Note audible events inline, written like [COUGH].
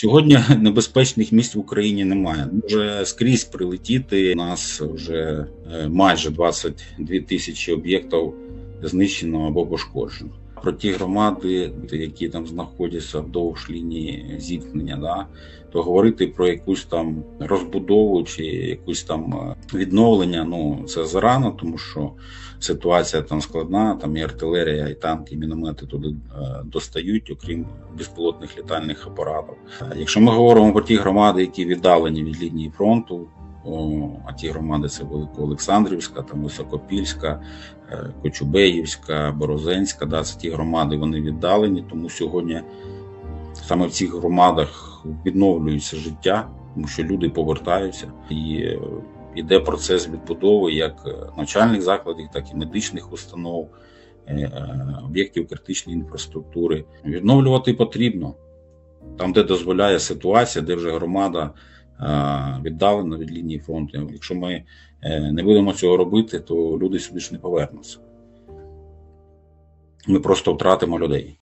Сьогодні [LAUGHS] небезпечних місць в Україні немає. Може скрізь прилетіти. У нас вже е, майже 22 тисячі об'єктів знищено або пошкоджено. Про ті громади, які там знаходяться вдовж лінії зіткнення, да, то говорити про якусь там розбудову чи якусь там е, відновлення, ну це зарано, тому що ситуація там складна, там і артилерія, і танки, і міномети туди е, достають, окрім безпілотних літальних апаратів. Е, Якщо ми говоримо про ті громади, які віддалені від лінії фронту, а ті громади це Великоолександрівська, там Високопільська, е, Кочубеївська, Борозенська, да, це ті громади, вони віддалені, тому сьогодні саме в цих громадах відновлюється життя, тому що люди повертаються. І е, йде процес відбудови як е, навчальних закладів, так і медичних установ, е, е, об'єктів критичної інфраструктури. Відновлювати потрібно. Там, де дозволяє ситуація, де вже громада віддалена від лінії фронту. Якщо ми е, не будемо цього робити, то люди сюди ж не повернуться. Ми просто втратимо людей.